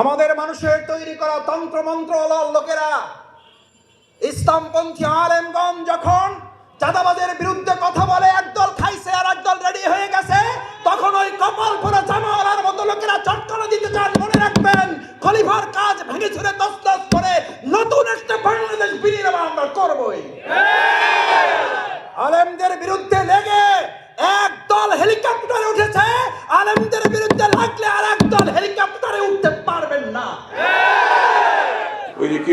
আমাদের মানুষের তৈরি করা তন্ত্র মন্ত্র লোকেরা। ইসলামপন্থী আলেমগঞ্জ যখন চাঁদাবাজের বিরুদ্ধে কথা বলে, একদল খাইছে আর একদল রেডি হয়ে গেছে, তখন ওই কপাল পরা জামাওয়ালার মতো লোকেরা চটকানা দিতে চান, মনে রাখবেন, খলিফার কাজ ভেঙে ছুড়ে তসতস করে নতুন একটা বাংলাদেশ বিনির্মাণ আমরা করবই। আলেমদের বিরুদ্ধে লেগে একদল হেলিকপ্টারে উঠেছে, আলেমদের বিরুদ্ধে লাগলে আর একদল হেলিকপ্টারে উঠতে পারবেন না ওই যে কে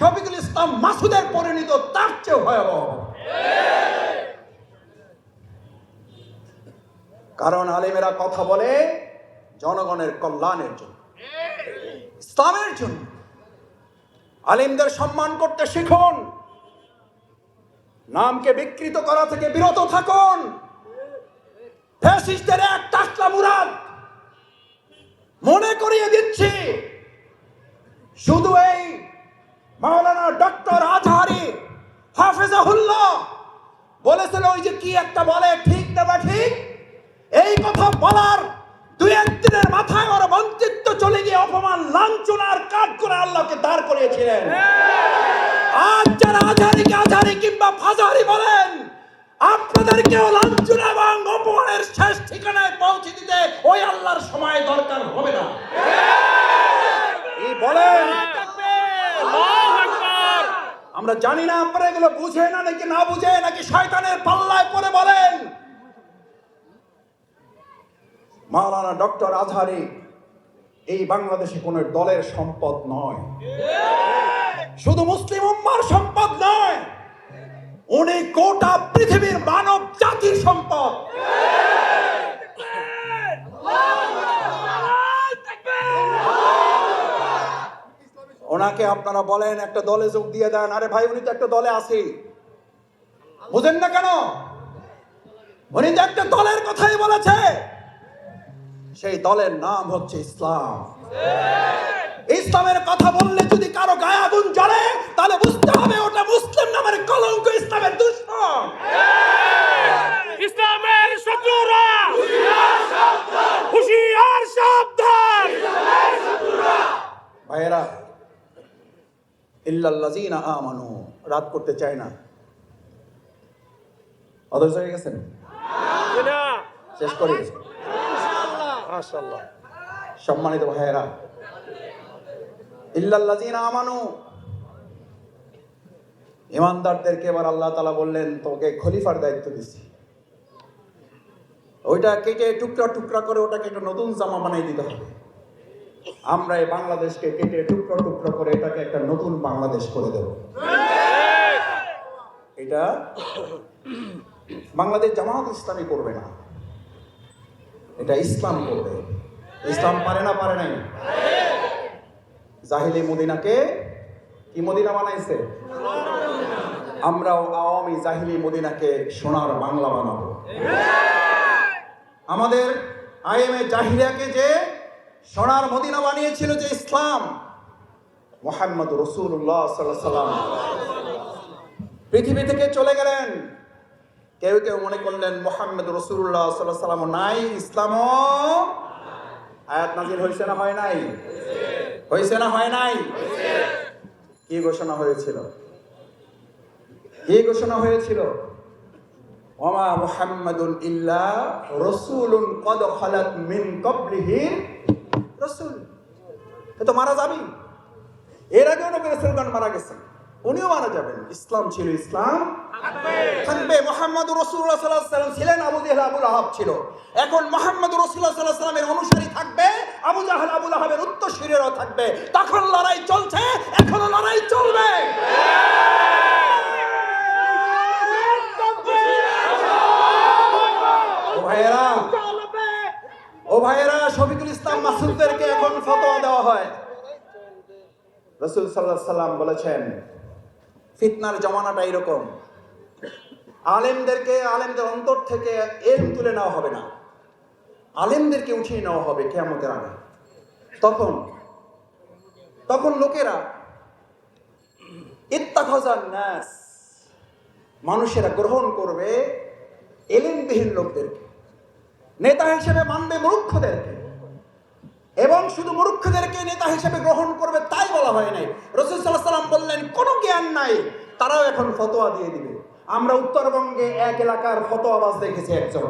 শফিকুল ইসলাম মাসুদের পরিণত তার চেয়ে ভয়াবহ কারণ আলেমেরা কথা বলে জনগণের কল্যাণের জন্য, ইসলামের জন্য। আলিমদের সম্মান করতে শিখুন। নামকে বিকৃত করা থেকে বিরত থাকুন। ফ্যাসিস্টদের এক টাকলা মুরাদ। মনে করিয়ে দিচ্ছি, শুধু মাওলানা ডক্টর আজহারি হাফেজাহুল্লাহ বলেছিল, ওই যে কি একটা বলে, ঠিক না ঠিক? এই কথা বলার দুই একদিনের মাথায় ওর মন্ত্রিত্ব চলে গিয়ে অপমান লাঞ্ছনার কাঠ করে আল্লাহকে দাঁড় করিয়েছিলেন। আজ যারা আজহারিকে আজহারি কিংবা ফাজারি বলেন, আপনাদেরকেও লাঞ্ছনা এবং অপমানের শেষ ঠিকানায় পৌঁছে দিতে ওই আল্লাহর সময় দরকার হবে না। বলেন আমরা জানি না আপনারা এগুলো বুঝে না, নাকি না বুঝে, নাকি শয়তানের পাল্লায় পড়ে বলেন। মাওলানা ডক্টর আজহারি, এই বাংলাদেশে কোন দলের সম্পদ নয়। শুধু মুসলিম উম্মার সম্পদ নয়, উনি গোটা পৃথিবীর মানব জাতির সম্পদ। ওনাকে আপনারা বলেন, একটা দলে যোগ দিয়ে দেন। আরে ভাই, উনি তো একটা দলে আছি বুঝেন না কেন? উনি তো একটা দলের কথাই বলেছে। সেই দলের নাম হচ্ছে ইসলাম। ইসলামের কথা বললে যদি কারও গায়ে আগুন জ্বলে, তাহলে বুঝতে হবে ওটা মুসলিম নামের কলঙ্ক ইসলামের দুশ্মন ইসলামের শত্রুরা হুশিয়ার সাবধান ভাইয়েরা ইল্লাল্লাযিনা আমানু রাত করতে চায় না। অধৈর্য হয়ে গেছেন? শেষ করে সম্মানিত ভাইয়েরা ইল্লাল্লাযিনা আমানু। ইমানদারদেরকে এবার আল্লাহ তালা বললেন তোকে খলিফার দায়িত্ব দিছি। ওইটা কেটে টুকরা টুকরা করে ওটাকে একটা নতুন জামা বানিয়ে দিতে হবে। আমরা এই বাংলাদেশকে কেটে টুকরো টুকরো করে এটাকে একটা নতুন বাংলাদেশ করে দেব। এটা বাংলাদেশ জামাত ইসলামী করবে না। এটা ইসলাম করবে। ইসলাম পারে না, পারে নাই। জাহিলি মদিনাকে কি মদিনা বানাইছে? আমরাও আওয়ামী জাহিলি মদিনাকে সোনার বাংলা বানাবো। আমাদের আইএমএ জাহিরিয়াকে যে সোনার মদিনা বানিয়েছিল যে ইসলাম। মোহাম্মদ রসুল্লাহ সাল্লাম পৃথিবী থেকে চলে গেলেন। কেউ কেউ মনে করলেন মোহাম্মদ রসুল্লাহ সাল্লাহ সাল্লাম নাই, ইসলামও আয়াত নাজির হয়েছে না হয় নাই? হয়েছে না হয় নাই? কি ঘোষণা হয়েছিল? কি ঘোষণা হয়েছিল? ওমা মুহাম্মাদুন ইল্লা রসুল কদ খালাত মিন রসুল, এ তো মারা যাবি এর আগেও নবী রসুলগণ মারা গেছেন উনিও মারা যাবেন। ইসলাম ছিল ইসলাম। থাকবে মোহাম্মদ রসুল্লাহ সাল্লাহ সাল্লাম ছিলেন আবু জাহেল, আবুল আহাব ছিল। এখন মোহাম্মদ রসুল্লাহ সাল্লাহ সাল্লামের অনুসারী থাকবে। আবু জাহেল, আবুল আহাবের উত্তরসূরিরাও থাকবে। তখন লড়াই চলছে, এখনও লড়াই চলবে। ও ভাইয়েরা ও ভাইয়েরা, শফিকুল ইসলাম দেওয়া হয়। রসুল সাল্লাহ সাল্লাম বলেছেন, ফিতনার জমানাটা এরকম। আলেমদেরকে, আলেমদের অন্তর থেকে এলম তুলে নেওয়া হবে না। আলেমদেরকে উঠিয়ে নেওয়া হবে কেয়ামতের আগে। তখন তখন লোকেরা ইত্তাখাজান নাস, মানুষেরা গ্রহণ করবে এলেমবিহীন লোকদেরকে। নেতা হিসেবে মানবে মূর্খদেরকে। এবং শুধু মূর্খদেরকে নেতা হিসেবে গ্রহণ করবে তাই বলা হয় নাই। রসুল সাল্লাহ সাল্লাম বললেন, কোনো জ্ঞান নাই, তারাও এখন ফতোয়া দিয়ে দিবে। আমরা উত্তরবঙ্গে এক এলাকার ফতোয়াবাজ দেখেছি একজন।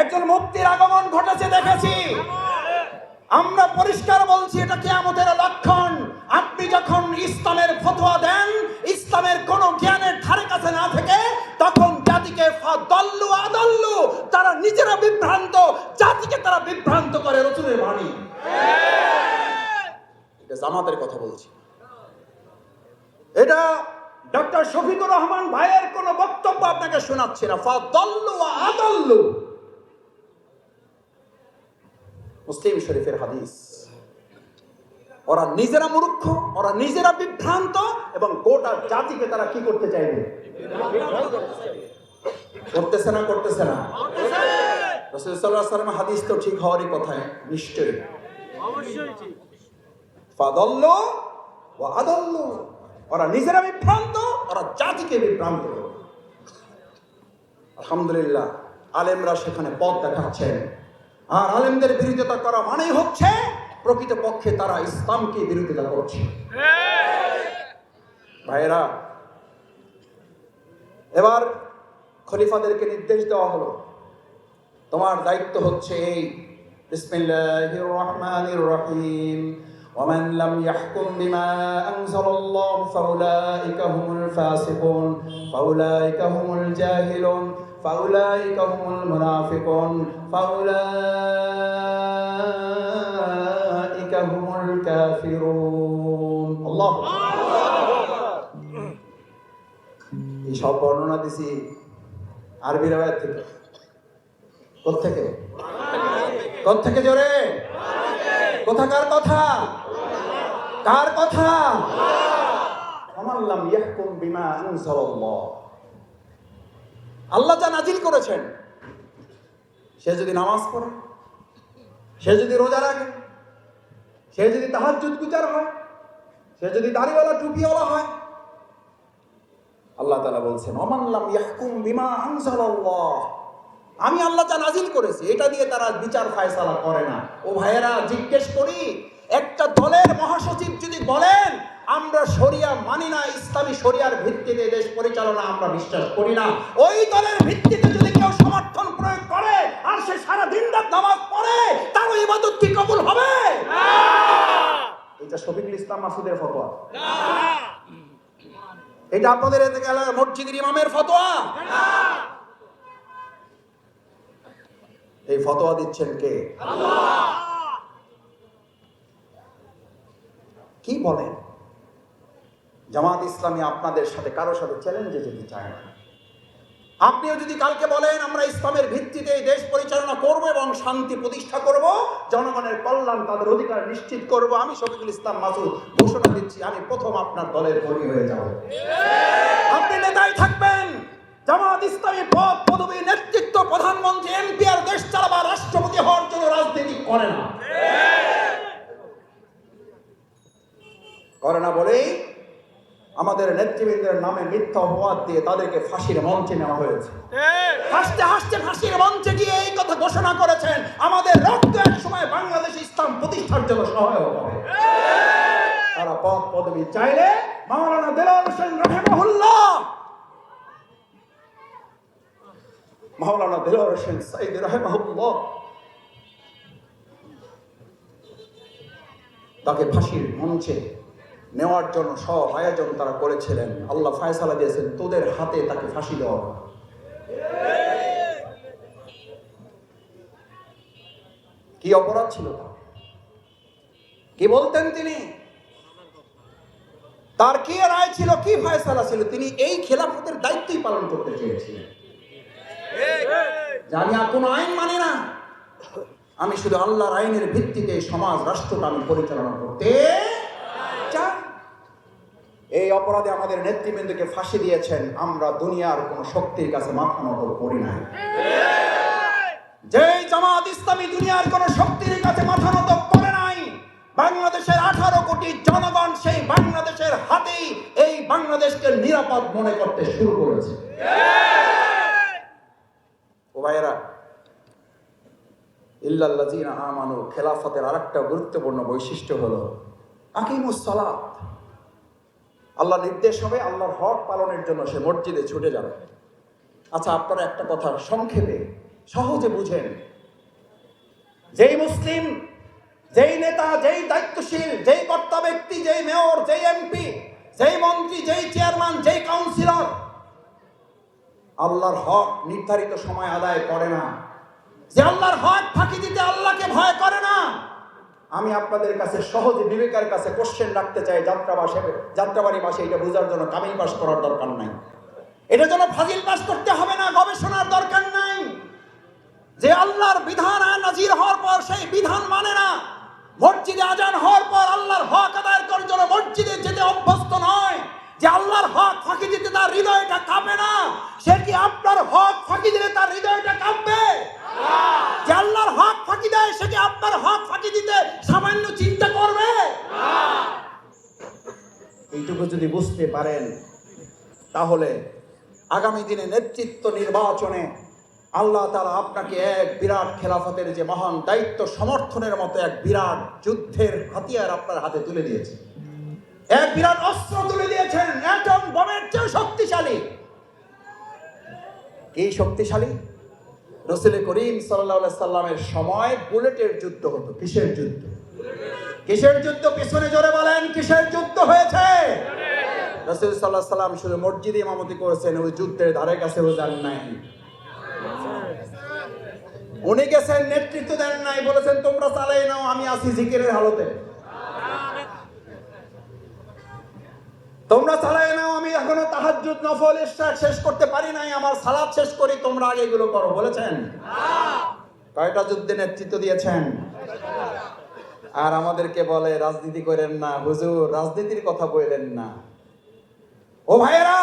একজন মুক্তির আগমন ঘটেছে দেখেছি। আমরা পরিষ্কার বলছি, এটা কিয়ামতের লক্ষণ। আপনি যখন ইসলামের ফতোয়া দেন, ইসলামের কোন জ্ঞানের ধারে কাছে না থেকে তখন জাতিকে দল্লু আদল্লু তারা নিজেরা বিভ্রান্ত জাতিকে তারা বিভ্রান্ত করে রসুলের বাণী। এটা জামাতের কথা বলছি। এটা ডক্টর শফিকুর রহমান ভাইয়ের কোন বক্তব্য আপনাকে শোনাচ্ছে না। ফাদল্লু আদল্লু। মুসলিম শরীফের হাদিস। ওরা নিজেরা মূর্খ ওরা নিজেরা বিভ্রান্ত এবং গোটা জাতিকে তারা কি করতে চাইবে? করতেছে না করতেছে না। রসুল্লাহ হাদিস তো ঠিক হওয়ারই কথায় নিশ্চয়ই। ও আদল্ল। ওরা নিজেরা বিভ্রান্ত ওরা জাতিকে বিভ্রান্ত। আলহামদুলিল্লাহ আলেমরা সেখানে পথ দেখাচ্ছেন। আর আলেমদের বিরোধিতা করা মানেই হচ্ছে প্রকৃত পক্ষে তারা ইসলামকে বিরোধিতা করছে। ভাইয়েরা এবার খলিফাদেরকে নির্দেশ দেওয়া হলো তোমার দায়িত্ব হচ্ছে এই বিসমিল্লাহির রহমানির রহিম ومن لم يحكم بما أنزل الله فأولئك هم الفاسقون فأولئك هم الجاهلون فأولئك هم المنافقون فأولئك هم الكافرون الله সব বর্ণনা দিছি আরবি রেওয়ায়ত থেকে। কোথেকে কোথেকে জোরে? কোথাকার কথা? কার কথা? আমাল্লাম ইয়াহকুম বিমা আনজালাল্লাহ। আল্লাহ যা নাজিল করেছেন, সে যদি নামাজ পড়ে, সে যদি রোজা রাখে, সে যদি তাহাজ্জুদ গুজার হয়, সে যদি দাড়িওয়ালা টুপিওয়ালা হয় আল্লাহ তালা বলছেন অমানলাম ইয়াহকুম বিমা আমি আল্লাহ যা নাজিল করেছি এটা দিয়ে তারা বিচার ফায়সালা করে না। ও ভাইয়েরা জিজ্ঞেস করি একটা দলের মহাসচিব যদি বলেন আমরা শরিয়া মানি না ইসলামী শরিয়ার ভিত্তিতে দেশ পরিচালনা আমরা বিশ্বাস করি না। ওই দলের ভিত্তিতে যদি কেউ সমর্থন প্রয়োগ করে আর সে সারা দিন রাত নামাজ পড়ে তার ওই ইবাদত কি কবুল হবে? এটা শফিকুল ইসলাম মাসুদের ফতোয়া। এটা আপনাদের মসজিদের ইমামের ফতোয়া। এই ফতোয়া দিচ্ছেন কে? কি বলেন? জামাত ইসলামী আপনাদের সাথে, কারও সাথে চ্যালেঞ্জে যেতে চায় না। আপনিও যদি কালকে বলেন, আমরা ইসলামের ভিত্তিতে এই দেশ পরিচালনা করব এবং শান্তি প্রতিষ্ঠা করব, জনগণের কল্যাণ তাদের অধিকার নিশ্চিত করব, আমি শফিকুল ইসলাম মাসুদ, ঘোষণা দিচ্ছি, আমি প্রথম আপনার দলের কর্মী হয়ে যাব। আপনি নেতাই থাকবেন। জামাত ইসলামী পদ পদবী নেতৃত্ব প্রধানমন্ত্রী, এমপি আর দেশ চালাবার রাষ্ট্রপতি হওয়ার জন্য রাজনীতি করে না। করে না বলেই আমাদের নেতৃবৃন্দের নামে মিথ্যা অপবাদ দিয়ে তাদেরকে ফাঁসির মঞ্চে নেওয়া হয়েছে। হাসতে হাসতে ফাঁসির মঞ্চে গিয়ে এই কথা ঘোষণা করেছেন আমাদের রক্ত এক সময় বাংলাদেশ ইসলাম প্রতিষ্ঠার জন্য সহায়ক হবে। তারা পদ পদবি চাইলে মাওলানা দেলাল হোসেন রহেমাহুল্লাহ মাওলানা দেলাল হোসেন সাইদ রহেমাহুল্লাহ তাকে ফাঁসির মঞ্চে নেওয়ার জন্য সব আয়োজন তারা করেছিলেন আল্লাহ ফায়সালা দিয়েছেন, তোদের হাতে তাকে ফাঁসি দেওয়া। কি অপরাধ ছিল? কি বলতেন তিনি তার কি রায় ছিল, কি ফায়সালা ছিল, তিনি এই খেলাফতের দায়িত্বই পালন করতে চেয়েছিলেন আমি আর কোনো আইন মানে না, আমি শুধু আল্লাহর আইনের ভিত্তিতে সমাজ রাষ্ট্রটা আমি পরিচালনা করতে অপরাধে আমাদের নেতৃবৃন্দকে ফাঁসি দিয়েছেন, আমরা দুনিয়ার কোনো শক্তির কাছে মাথা নত করি নাই। যেই জামাত ইসলামী দুনিয়ার কোন শক্তির কাছে মাথা নত করে নাই, বাংলাদেশের আঠারো কোটি জনগণ সেই বাংলাদেশের হাতেই এই বাংলাদেশকে নিরাপদ মনে করতে শুরু করেছে। ও ভাইয়েরা, ইল্লাল্লাযীনা আমানু, খেলাফতের আরেকটা গুরুত্বপূর্ণ বৈশিষ্ট্য হলো আকিমুস সালাত। আল্লাহ নির্দেশ হবে, আল্লাহর হক পালনের জন্য সে মসজিদে ছুটে যাবে। আচ্ছা আপনারা একটা কথা সংক্ষেপে, সহজে বুঝেন। যেই মুসলিম, যেই নেতা, যেই দায়িত্বশীল, যেই কর্তা ব্যক্তি, যেই মেয়র, যেই এমপি, যেই মন্ত্রী, যেই চেয়ারম্যান, যেই কাউন্সিলর, আল্লাহর হক নির্ধারিত সময় আদায় করে না। যে আল্লাহর হক ফাঁকি দিতে আল্লাহকে ভয় করে না। আমি আপনাদের কাছে সহজে বিবেকের কাছে কোশ্চেন রাখতে চাই, যাত্রাবাসে যাত্রাবাড়ি বাসে এটা বোঝার জন্য কামিল পাস করার দরকার নাই। এটার জন্য ফাজিল পাস করতে হবে না, গবেষণার দরকার নাই। যে আল্লাহর বিধান নাজির হওয়ার পর সেই বিধান মানে না। মসজিদে আজান হওয়ার পর আল্লাহর হক আদায়ের করার জন্য মসজিদে যেতে অভ্যস্ত নয়। যে আল্লাহর হক ফাঁকি দিতে তার হৃদয়টা কাঁপে না, সে কি আপনার হক ফাঁকি দিলে তার হৃদয়টা কাঁপবে? যে হক ফাঁকি দেয়, সে কি আপনার হক ফাঁকি দিতে সামান্য চিন্তা করবে? এইটুকু যদি বুঝতে পারেন, তাহলে আগামী দিনে নেতৃত্ব নির্বাচনে আল্লাহ তালা আপনাকে এক বিরাট খেলাফতের যে মহান দায়িত্ব, সমর্থনের মতো এক বিরাট যুদ্ধের হাতিয়ার আপনার হাতে তুলে দিয়েছে। এক বিরাট অস্ত্র তুলে দিয়েছেন অ্যাটম বোমের চেয়ে শক্তিশালী। এই শক্তিশালী? রসুল করিম সাল্লাহ সাল্লামের সময় বুলেটের যুদ্ধ হতো। কিসের যুদ্ধ? কিসের যুদ্ধ? পিছনে জোরে বলেন, কিসের যুদ্ধ হয়েছে? রসুল সাল্লাহ সাল্লাম শুধু মসজিদে ইমামতি করেছেন, ওই যুদ্ধের ধারে কাছেও যান নাই। উনি গেছেন, নেতৃত্ব দেন নাই, বলেছেন, তোমরা চালাই নাও, আমি আছি জিকিরের হালতে। তোমরা চালাই নাও, আমি এখনও তাহাজ্জুদ, নফল ইশরাক শেষ করতে পারি নাই, আমার সালাত শেষ করি, তোমরা আগে এগুলো করো, বলেছেন? কয়টা যুদ্ধে নেতৃত্ব দিয়েছেন? আর আমাদেরকে বলে, রাজনীতি করেন না, হুজুর, রাজনীতির কথা বললেন না। ও ভাইয়েরা,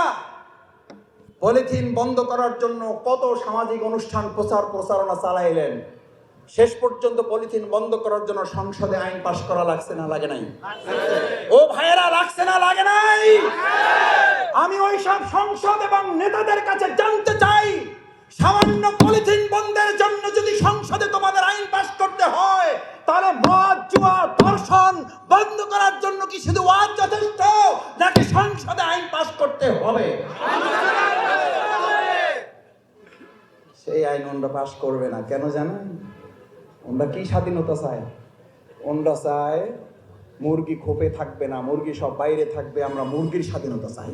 পলিথিন বন্ধ করার জন্য কত সামাজিক অনুষ্ঠান প্রচার প্রচারণা চালাইলেন? শেষ পর্যন্ত পলিথিন বন্ধ করার জন্য সংসদে আইন পাশ করা লাগছে না, লাগে নাই? ও ভাইয়েরা, লাগছে না, লাগে নাই? আমি ওই সব সংসদ এবং নেতাদের কাছে জানতে চাই, সামান্য পলিথিন বন্ধের জন্য যদি সংসদে তোমাদের আইন পাশ করতে হয়, তাহলে মদ, জুয়া, ধর্ষণ বন্ধ করার জন্য কি শুধু ওয়াজ যথেষ্ট, নাকি সংসদে আইন পাশ করতে হবে? সেই আইন ওনরা পাশ করবে না, কেন জানেন? ওনরা কি স্বাধীনতা চায় ওনরা চায় মুরগি খোপে থাকবে না, মুরগি সব বাইরে থাকবে, আমরা মুরগির স্বাধীনতা চাই।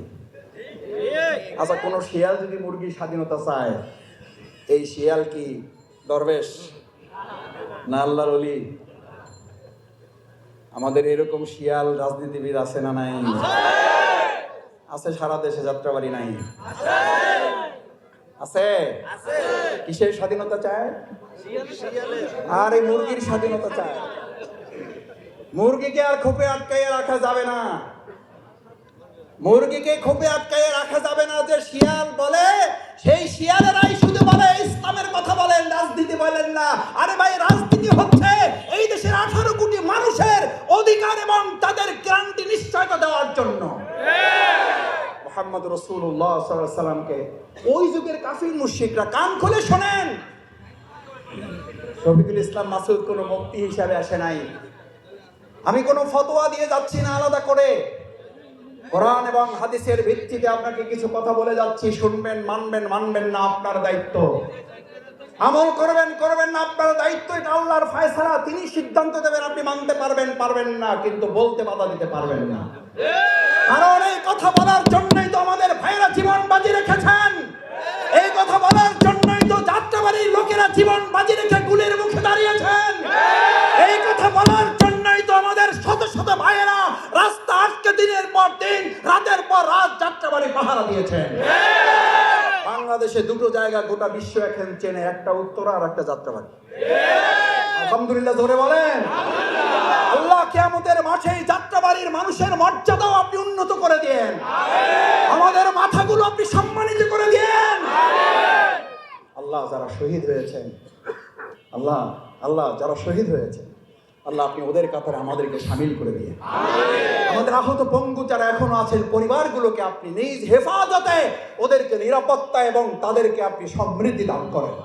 আচ্ছা কোন শিয়াল যদি মুরগির স্বাধীনতা চায়, এই শিয়াল কি দরবেশ না আল্লাহর অলি আমাদের এরকম শিয়াল রাজনীতিবিদ আছে না নাই? আছে সারা দেশে যাত্রাবাড়ি নাই? আছে? কিসের স্বাধীনতা চায়? আর এই মুরগির স্বাধীনতা চায়। মুরগিকে আর খোপে আটকাইয়ে রাখা যাবে না। মুরগিকে খোপে আটকাইয়ে রাখা যাবে না যে শিয়াল বলে সেই শিয়ালেরাই শুধু বলে ইসলামের কথা বলেন রাজনীতি বলেন না। আরে ভাই রাজনীতি হচ্ছে এই দেশের আঠারো কোটি মানুষের অধিকার এবং তাদের গ্যারান্টি নিশ্চয়তা দেওয়ার জন্য মোহাম্মদ রসুল্লাহ সাল্লামকে, ওই যুগের কাফির মুশিকরা কান খুলে শোনেন। শফিকুল ইসলাম মাসুদ কোনো মুক্তি হিসাবে আসে নাই। আমি কোনো ফতোয়া দিয়ে যাচ্ছি না আলাদা করে। কোরআন এবং হাদিসের ভিত্তিতে আপনাকে কিছু কথা বলে যাচ্ছি, শুনবেন, মানবেন মানবেন না আপনার দায়িত্ব। আমল করবেন করবেন না আপনার দায়িত্ব, এটা আল্লাহর ফায়সালা। তিনি সিদ্ধান্ত দেবেন, আপনি মানতে পারবেন পারবেন না, কিন্তু বলতে বাধা দিতে পারবেন না। কারণ এই কথা বলার জন্যই আমাদের ভাইয়েরা জীবন বাজি রেখেছেন। এই কথা বলার জন্যই তো যাত্রাবাড়ির লোকেরা জীবন বাজি রেখে গুলির মুখে দাঁড়িয়েছেন। এই কথা বলার জন্যই তো আমাদের শত শত ভাইয়েরা রাস্তা আটকে দিনের পর দিন, রাতের পর রাত যাত্রাবাড়ি পাহারা দিয়েছেন। বাংলাদেশে দুটো জায়গা গোটা বিশ্ব এখন চেনে, একটা উত্তরা আর একটা যাত্রাবাড়ি। আলহামদুলিল্লাহ ধরে বলেন। আল্লাহ কেয়ামতের মাঠে যাত্রাবাড়ির মানুষের মর্যাদাও আপনি উন্নত করে দিয়ে দিয়েন। আমাদের মাথাগুলো আপনি সম্মানিত করে দিয়েন। আল্লাহ যারা শহীদ হয়েছেন, আল্লাহ আল্লাহ যারা শহীদ হয়েছে আল্লাহ আপনি ওদের কাতারে আমাদেরকে সামিল করে দিয়ে। আমাদের আহত পঙ্গু যারা এখনও আছেন, পরিবারগুলোকে আপনি নিজ হেফাজতে ওদেরকে নিরাপত্তা এবং তাদেরকে আপনি সমৃদ্ধি দান করেন।